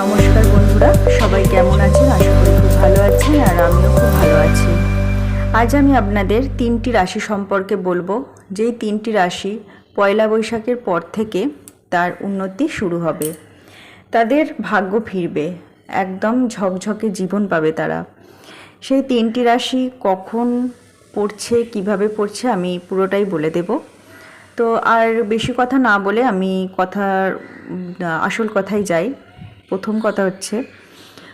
নমস্কার বন্ধুরা, সবাই কেমন আছেন? আশা করি খুব ভালো আছেন আর আমিও খুব ভালো আছি। আজ আমি আপনাদের তিনটি রাশি সম্পর্কে বলব। যেই তিনটি রাশি পয়লা বৈশাখের পর থেকে তার উন্নতি শুরু হবে। তাদের ভাগ্য ফিরবে, একদম ঝকঝকে জীবন পাবে তারা। সেই তিনটি রাশি কখন পড়ছে, কীভাবে পড়ছে, আমি পুরোটাই বলে দেব। তো আর বেশি কথা না বলে আমি কথার আসল কথাই যাই। প্রথম কথা হচ্ছে,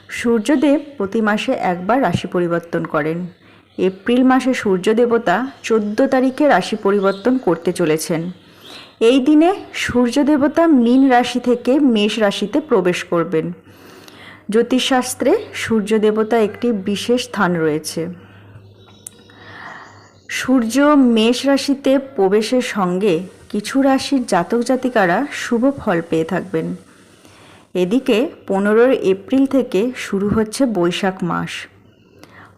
সূর্যদেব প্রতি মাসে একবার রাশি পরিবর্তন করেন। এপ্রিল মাসে সূর্য দেবতা চোদ্দ তারিখে রাশি পরিবর্তন করতে চলেছেন। এই দিনে সূর্য দেবতা মীন রাশি থেকে মেষ রাশিতে প্রবেশ করবেন। জ্যোতিষশাস্ত্রে সূর্য দেবতা একটি বিশেষ স্থান রয়েছে। সূর্য মেষ রাশিতে প্রবেশের সঙ্গে কিছু রাশির জাতক জাতিকারা শুভ ফল পেয়ে থাকবেন। এদিকে পনেরোই এপ্রিল থেকে শুরু হচ্ছে বৈশাখ মাস।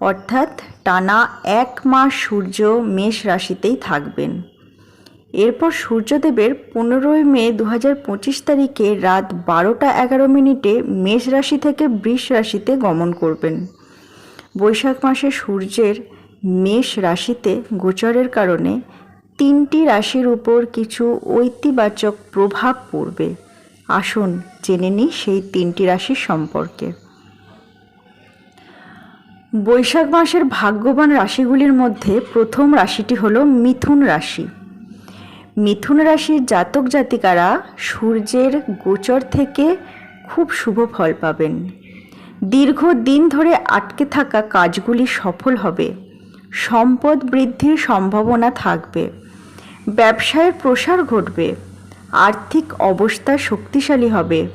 অর্থাৎ টানা এক মাস সূর্য মেষ রাশিতেই থাকবেন। এরপর সূর্যদেবের পনেরোই মে দু হাজার পঁচিশ তারিখে রাত বারোটা এগারো মিনিটে মেষ রাশি থেকে বৃষ রাশিতে গমন করবেন। বৈশাখ মাসে সূর্যের মেষ রাশিতে গোচরের কারণে তিনটি রাশির উপর কিছু ঐতিবাচক প্রভাব পড়বে। আসুন, জেনে নিই সেই তিনটি রাশির সম্পর্কে। বৈশাখ মাসের ভাগ্যবান রাশিগুলির মধ্যে প্রথম রাশিটি হলো মিথুন রাশি। মিথুন রাশির জাতক জাতিকারা সূর্যের গোচর থেকে খুব শুভ ফল পাবেন। দীর্ঘ দিন ধরে আটকে থাকা কাজগুলি সফল হবে। সম্পদ বৃদ্ধির সম্ভাবনা থাকবে। ব্যবসায়ের প্রসার ঘটবে। আর্থিক অবস্থা শক্তিশালী হবে।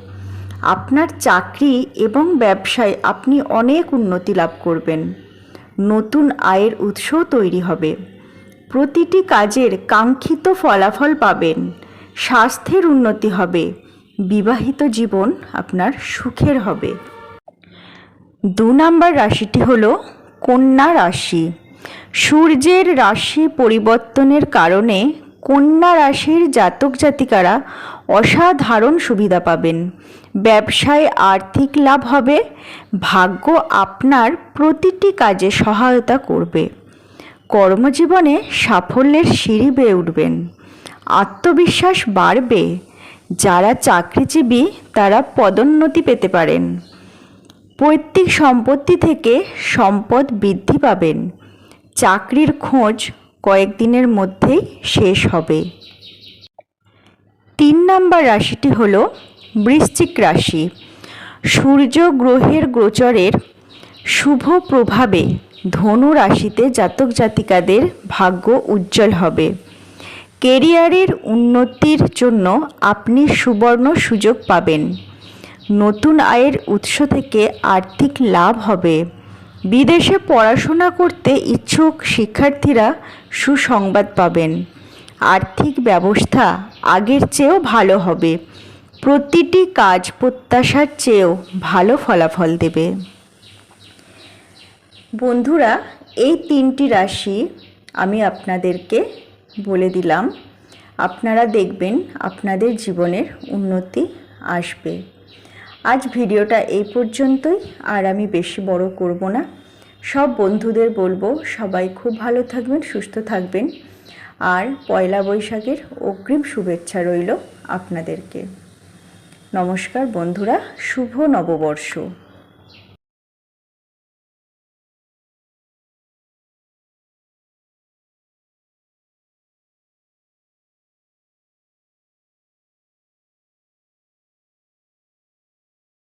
আপনার চাকরি এবং ব্যবসায় আপনি অনেক উন্নতি লাভ করবেন। নতুন আয়ের উৎসও তৈরি হবে। প্রতিটি কাজের কাঙ্ক্ষিত ফলাফল পাবেন। স্বাস্থ্যের উন্নতি হবে। বিবাহিত জীবন আপনার সুখের হবে। দু নম্বর রাশিটি হলো কন্যা রাশি। সূর্যের রাশি পরিবর্তনের কারণে কন্যা রাশির জাতক জাতিকারা অসাধারণ সুবিধা পাবেন। ব্যবসায় আর্থিক লাভ হবে। ভাগ্য আপনার প্রতিটি কাজে সহায়তা করবে। কর্মজীবনে সাফল্যের সিঁড়ি বেয়ে উঠবেন। আত্মবিশ্বাস বাড়বে। যারা চাকরিজীবী, তারা পদোন্নতি পেতে পারেন। পৈতৃক সম্পত্তি থেকে সম্পদ বৃদ্ধি পাবেন। চাকরির খোঁজ কয়েকদিনের মধ্যেই শেষ হবে। তিন নম্বর রাশিটি হল বৃশ্চিক রাশি। সূর্য গ্রহের গোচরের শুভ প্রভাবে ধনু রাশিতে জাতক জাতিকাদের ভাগ্য উজ্জ্বল হবে। কেরিয়ারের উন্নতির জন্য আপনি সুবর্ণ সুযোগ পাবেন। নতুন আয়ের উৎস থেকে আর্থিক লাভ হবে। বিদেশে পড়াশোনা করতে ইচ্ছুক শিক্ষার্থীরা সুসংবাদ পাবেন। আর্থিক ব্যবস্থা আগের চেয়েও ভালো হবে। প্রতিটি কাজ প্রত্যাশার চেয়েও ভালো ফলাফল দেবে। বন্ধুরা, এই তিনটি রাশি আমি আপনাদেরকে বলে দিলাম। আপনারা দেখবেন আপনাদের জীবনের উন্নতি আসবে। আজ ভিডিওটা এই পর্যন্তই, আর আমি বেশি বড় করব না। সব বন্ধুদের বলব, সবাই খুব ভালো থাকবেন, সুস্থ থাকবেন। আর পয়লা বৈশাখের অগ্রিম শুভেচ্ছা রইল আপনাদেরকে। নমস্কার বন্ধুরা, শুভ নববর্ষ।